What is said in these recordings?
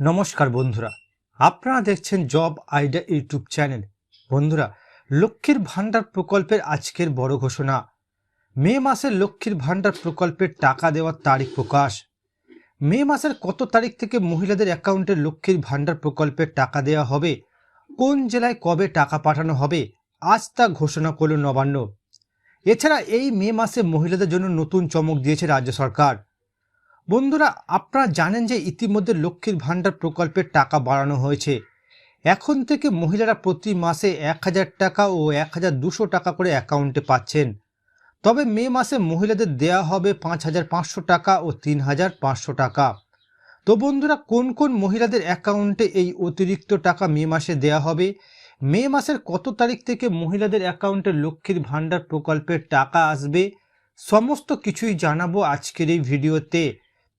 নমস্কার বন্ধুরা। আপনারা দেখছেন জব আইডিয়া ইউটিউব চ্যানেল। বন্ধুরা, লক্ষ্মীর ভাণ্ডার প্রকল্পের আজকের বড় ঘোষণা। মে মাসের লক্ষ্মীর ভাণ্ডার প্রকল্পের টাকা দেওয়ার তারিখ প্রকাশ। মে মাসের কত তারিখ থেকে মহিলাদের অ্যাকাউন্টে লক্ষ্মীর ভাণ্ডার প্রকল্পের টাকা দেওয়া হবে? কোন জেলায় কবে টাকা পাঠানো হবে? আজ তা ঘোষণা করল নবান্ন। এছাড়া এই মে মাসে মহিলাদের জন্য নতুন চমক দিয়েছে রাজ্য সরকার। বন্ধুরা, আপনারা জানেন যে ইতিমধ্যে লক্ষ্মীর ভাণ্ডার প্রকল্পের টাকা বাড়ানো হয়েছে। এখন থেকে মহিলারা প্রতি মাসে এক হাজার টাকা ও এক হাজার দুশো টাকা করে অ্যাকাউন্টে পাচ্ছেন। তবে মে মাসে মহিলাদের দেয়া হবে পাঁচ হাজার পাঁচশো টাকা ও তিন হাজার পাঁচশো টাকা। তো বন্ধুরা, কোন কোন মহিলাদের অ্যাকাউন্টে এই অতিরিক্ত টাকা মে মাসে দেয়া হবে? মে মাসের কত তারিখ থেকে মহিলাদের অ্যাকাউন্টে লক্ষ্মীর ভাণ্ডার প্রকল্পের টাকা আসবে? সমস্ত কিছুই জানাব আজকের এই ভিডিওতে।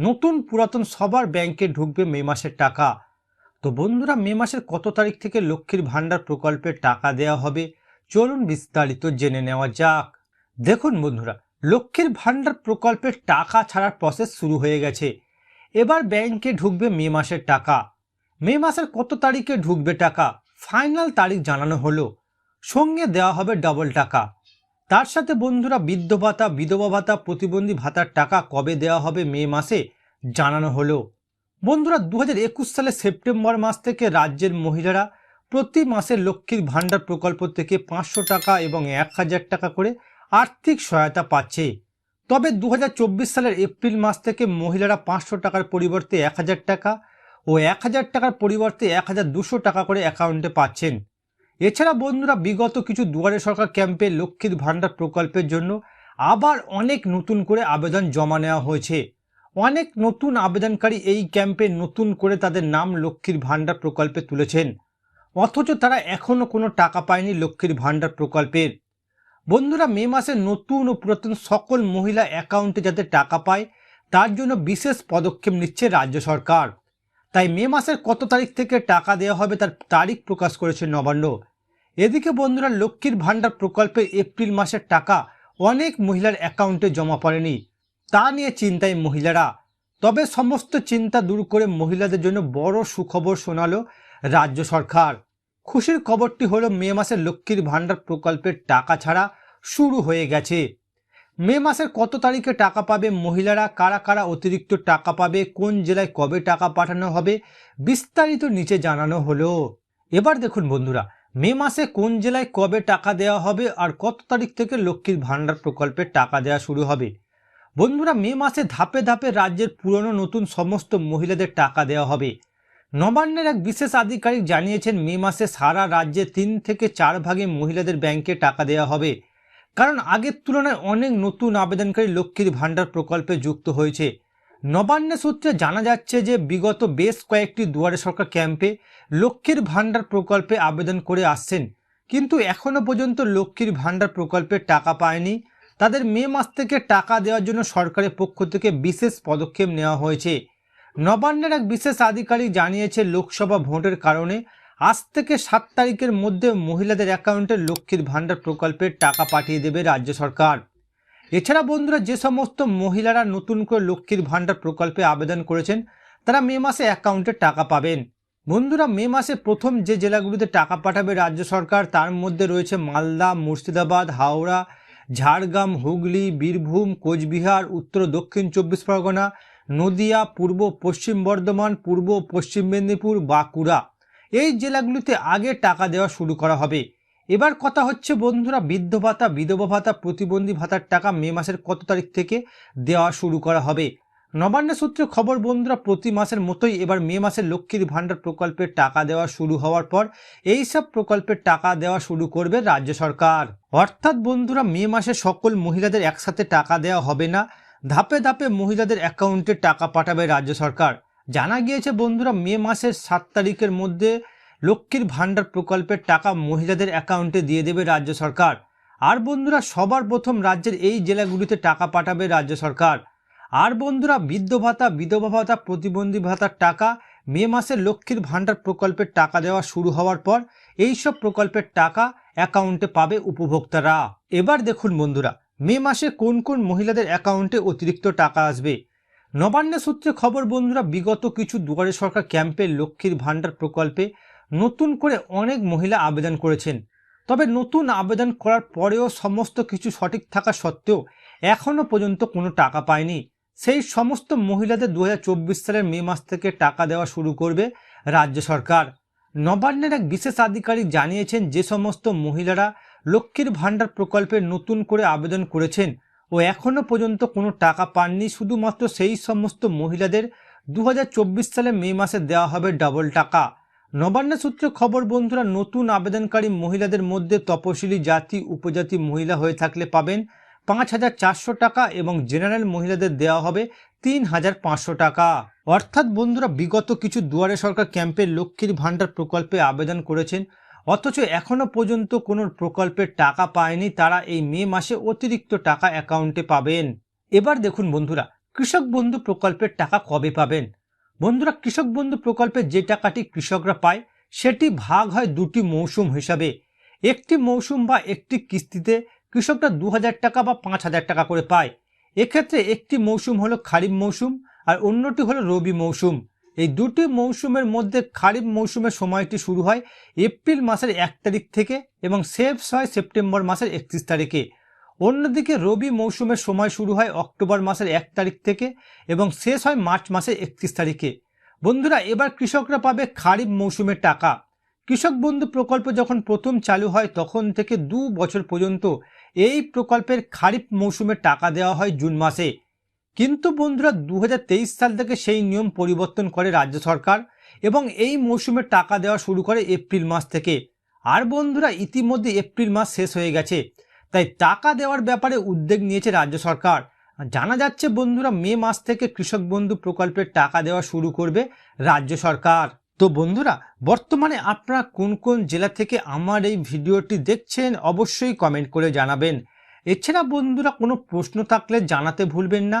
নতুন পুরাতন সবার ব্যাংকে ঢুকবে মে মাসের টাকা। তো বন্ধুরা, মে মাসের কত তারিখ থেকে লক্ষ্মীর ভাণ্ডার প্রকল্পের টাকা দেওয়া হবে? চলুন বিস্তারিত জেনে নেওয়া যাক। দেখুন বন্ধুরা, লক্ষ্মীর ভাণ্ডার প্রকল্পের টাকা ছাড়ার প্রসেস শুরু হয়ে গেছে। এবার ব্যাংকে ঢুকবে মে মাসের টাকা। মে মাসের কত তারিখে ঢুকবে টাকা? ফাইনাল তারিখ জানানো হলো। সঙ্গে দেওয়া হবে ডবল টাকা। তার সাথে বন্ধুরা বৃদ্ধ ভাতা, বিধবা ভাতা, প্রতিবন্ধী ভাতার টাকা কবে দেওয়া হবে মে মাসে জানানো হলো। বন্ধুরা দু সালে সেপ্টেম্বর মাস থেকে রাজ্যের মহিলারা প্রতি মাসে লক্ষ্মীর ভাণ্ডার প্রকল্প থেকে পাঁচশো টাকা এবং এক হাজার টাকা করে আর্থিক সহায়তা পাচ্ছে। তবে দু হাজার চব্বিশ সালের এপ্রিল মাস থেকে মহিলারা পাঁচশো টাকার পরিবর্তে এক হাজার টাকা ও এক হাজার টাকার পরিবর্তে এক হাজার দুশো টাকা করে অ্যাকাউন্টে পাচ্ছেন। এছাড়া বন্ধুরা, বিগত কিছু দুয়ারে সরকার ক্যাম্পে লক্ষ্মীর ভাণ্ডার প্রকল্পের জন্য আবার অনেক নতুন করে আবেদন জমা নেওয়া হয়েছে। অনেক নতুন আবেদনকারী এই ক্যাম্পে নতুন করে তাদের নাম লক্ষ্মীর ভাণ্ডার প্রকল্পে তুলেছেন। অথচ তারা এখনও কোনো টাকা পায়নি লক্ষ্মীর ভাণ্ডার প্রকল্পের। বন্ধুরা, মে মাসে নতুন ও পুরাতন সকল মহিলা অ্যাকাউন্টে যাতে টাকা পায়, তার জন্য বিশেষ পদক্ষেপ নিচ্ছে রাজ্য সরকার। তাই মে মাসের কত তারিখ থেকে টাকা দেওয়া হবে তার তারিখ প্রকাশ করেছে নবান্ন। এদিকে বন্ধুরা, লক্ষ্মীর ভাণ্ডার প্রকল্পের এপ্রিল মাসের টাকা অনেক মহিলার অ্যাকাউন্টে জমা পড়েনি। তা নিয়ে চিন্তায় মহিলারা। তবে সমস্ত চিন্তা দূর করে মহিলাদের জন্য বড় সুখবর শোনালো রাজ্য সরকার। খুশির খবরটি হলো, মে মাসে লক্ষ্মীর ভাণ্ডার প্রকল্পের টাকা ছাড়া শুরু হয়ে গেছে। মে মাসের কত তারিখে টাকা পাবে মহিলারা? কারা কারা অতিরিক্ত টাকা পাবে? কোন জেলায় কবে টাকা পাঠানো হবে? বিস্তারিত নিচে জানানো হলো। এবার দেখুন বন্ধুরা, মে মাসে কোন জেলায় কবে টাকা দেওয়া হবে আর কত তারিখ থেকে লক্ষ্মীর ভাণ্ডার প্রকল্পের টাকা দেওয়া শুরু হবে? বন্ধুরা, মে মাসে ধাপে ধাপে রাজ্যের পুরনো নতুন সমস্ত মহিলাদের টাকা দেওয়া হবে। নবান্নের এক বিশেষ আধিকারিক জানিয়েছেন, মে মাসে সারা রাজ্যে তিন থেকে চার ভাগে মহিলাদের ব্যাংকে টাকা দেওয়া হবে। কারণ আগের তুলনায় অনেক নতুন আবেদনকারী লক্ষ্মীর ভাণ্ডার প্রকল্পে যুক্ত হয়েছে। নবান্ন সূত্রে জানা যাচ্ছে যে, বিগত বেশ কয়েকটি দুয়ারে সরকার ক্যাম্পে লক্ষ্মীর ভাণ্ডার প্রকল্পে আবেদন করে আসছেন। কিন্তু এখনও পর্যন্ত লক্ষ্মীর ভাণ্ডার প্রকল্পে টাকা পায়নি। তাদের মে মাস থেকে টাকা দেওয়ার জন্য সরকারের পক্ষ থেকে বিশেষ পদক্ষেপ নেওয়া হয়েছে। নবান্নের এক বিশেষ আধিকারিক জানিয়েছে, লোকসভা ভোটের কারণে আজ থেকে সাত তারিখের মধ্যে মহিলাদের অ্যাকাউন্টে লক্ষ্মীর ভাণ্ডার প্রকল্পের টাকা পাঠিয়ে দেবে রাজ্য সরকার। এছাড়া বন্ধুরা, যে সমস্ত মহিলারা নতুন করে লক্ষ্মীর ভাণ্ডার প্রকল্পে আবেদন করেছেন, তারা মে মাসে অ্যাকাউন্টে টাকা পাবেন। বন্ধুরা, মে মাসে প্রথম যে জেলাগুলিতে টাকা পাঠাবে রাজ্য সরকার, তার মধ্যে রয়েছে মালদা, মুর্শিদাবাদ, হাওড়া, ঝাড়গ্রাম, হুগলি, বীরভূম, কোচবিহার, উত্তর, দক্ষিণ চব্বিশ পরগনা, নদিয়া, পূর্ব পশ্চিম বর্ধমান, পূর্ব পশ্চিম মেদিনীপুর, বাঁকুড়া। এই জেলাগুলিতে আগে টাকা দেওয়া শুরু করা হবে। এবার কথা হচ্ছে, বন্ধুরা, বৃদ্ধ ভাতা, বিধবা ভাতা, প্রতিবন্ধী ভাতার টাকা মে মাসের কত তারিখ থেকে দেওয়া শুরু করা হবে? নবান্ন সূত্রে খবর, বন্ধুরা, প্রতি মাসের মতোই এবার মে মাসে লক্ষ্মীর ভাণ্ডার প্রকল্পের টাকা দেওয়া শুরু হওয়ার পর এই সব প্রকল্পের টাকা দেওয়া শুরু করবে রাজ্য সরকার। অর্থাৎ, বন্ধুরা, মে মাসে সকল মহিলাদের একসাথে টাকা দেওয়া হবে না। ধাপে ধাপে মহিলাদের অ্যাকাউন্টে টাকা পাঠাবে রাজ্য সরকার। জানা গিয়েছে, বন্ধুরা, মে মাসের সাত তারিখের মধ্যে লক্ষ্মীর ভাণ্ডার প্রকল্পের টাকা মহিলাদের অ্যাকাউন্টে দিয়ে দেবে রাজ্য সরকার। আর বন্ধুরা, সবার প্রথম রাজ্যের এই জেলাগুলিতে টাকা পাঠাবে রাজ্য সরকার। আর বন্ধুরা, বৃদ্ধ ভাতা, বিধবা ভাতা, প্রতিবন্ধী ভাতার টাকা মে মাসে লক্ষ্মীর ভাণ্ডার প্রকল্পের টাকা দেওয়া শুরু হওয়ার পর এই সব প্রকল্পের টাকা অ্যাকাউন্টে পাবে উপভোক্তারা। এবার দেখুন বন্ধুরা, মে মাসে কোন কোন মহিলাদের অ্যাকাউন্টে অতিরিক্ত টাকা আসবে? নবান্ন সূত্রে খবর, বন্ধুরা, বিগত কিছু দুয়ারে সরকার ক্যাম্পে লক্ষ্মীর ভাণ্ডার প্রকল্পে নতুন করে অনেক মহিলা আবেদন করেছেন। তবে নতুন আবেদন করার পরেও সমস্ত কিছু সঠিক থাকা সত্ত্বেও এখনও পর্যন্ত কোনো টাকা পায়নি। সেই সমস্ত মহিলাদের দু হাজার চব্বিশ সালের মে মাস থেকে টাকা দেওয়া শুরু করবে রাজ্য সরকার। নবান্নের এক বিশেষ আধিকারিক জানিয়েছেন, যে সমস্ত মহিলারা লক্ষ্মীর ভাণ্ডার প্রকল্পে নতুন করে আবেদন করেছেন ও এখনও পর্যন্ত কোনো টাকা পাননি। শুধুমাত্র সেই সমস্ত মহিলাদের দু হাজার চব্বিশ সালে মে মাসে দেওয়া হবে ডাবল টাকা। নবান্ন সূত্রে খবর, বন্ধুরা, নতুন আবেদনকারী মহিলাদের মধ্যে তপশিলি জাতি, উপজাতি মহিলা হয়ে থাকলে পাবেন পাঁচ হাজার চারশো টাকা এবং জেনারেল মহিলাদের দেওয়া হবে তিন হাজার পাঁচশো টাকা। অর্থাৎ, বন্ধুরা, বিগত কিছু দুয়ারে সরকার ক্যাম্পে লক্ষ্মীর ভাণ্ডার প্রকল্পে আবেদন করেছেন অথচ এখনও পর্যন্ত কোনো প্রকল্পের টাকা পায়নি তারা এই মে মাসে অতিরিক্ত টাকা অ্যাকাউন্টে পাবেন। এবার দেখুন বন্ধুরা, কৃষক বন্ধু প্রকল্পের টাকা কবে পাবেন? বন্ধুরা, কৃষক বন্ধু প্রকল্পের যে টাকাটি কৃষকরা পায়, সেটি ভাগ হয় দুটি মৌসুম হিসাবে। একটি মৌসুম বা একটি কিস্তিতে কৃষকরা দু হাজার টাকা বা পাঁচ হাজার টাকা করে পায়। এক্ষেত্রে একটি মৌসুম হলো খারিফ মৌসুম আর অন্যটি হলো রবি মৌসুম। এই দুটি মৌসুমের মধ্যে খারিফ মৌসুমের সময়টি শুরু হয় এপ্রিল মাসের এক তারিখ থেকে এবং শেষ হয় সেপ্টেম্বর মাসের একত্রিশ তারিখে। অন্যদিকে রবি মৌসুমের সময় শুরু হয় অক্টোবর মাসের এক তারিখ থেকে এবং শেষ হয় মার্চ মাসের একত্রিশ তারিখে। বন্ধুরা, এবার কৃষকরা পাবে খারিফ মৌসুমের টাকা। কৃষক বন্ধু প্রকল্প যখন প্রথম চালু হয়, তখন থেকে দু বছর পর্যন্ত এই প্রকল্পের খারিফ মৌসুমের টাকা দেওয়া হয় জুন মাসে। কিন্তু বন্ধুরা দু হাজার তেইশ সাল থেকে সেই নিয়ম পরিবর্তন করে রাজ্য সরকার এবং এই মৌসুমে টাকা দেওয়া শুরু করে এপ্রিল মাস থেকে। আর বন্ধুরা, ইতিমধ্যে এপ্রিল মাস শেষ হয়ে গেছে। তাই টাকা দেওয়ার ব্যাপারে উদ্যোগ নিয়েছে রাজ্য সরকার। জানা যাচ্ছে বন্ধুরা, মে মাস থেকে কৃষক বন্ধু প্রকল্পের টাকা দেওয়া শুরু করবে রাজ্য সরকার। তো বন্ধুরা, বর্তমানে আপনারা কোন কোন জেলা থেকে আমার এই ভিডিওটি দেখছেন অবশ্যই কমেন্ট করে জানাবেন। এছাড়া বন্ধুরা, কোনো প্রশ্ন থাকলে জানাতে ভুলবেন না।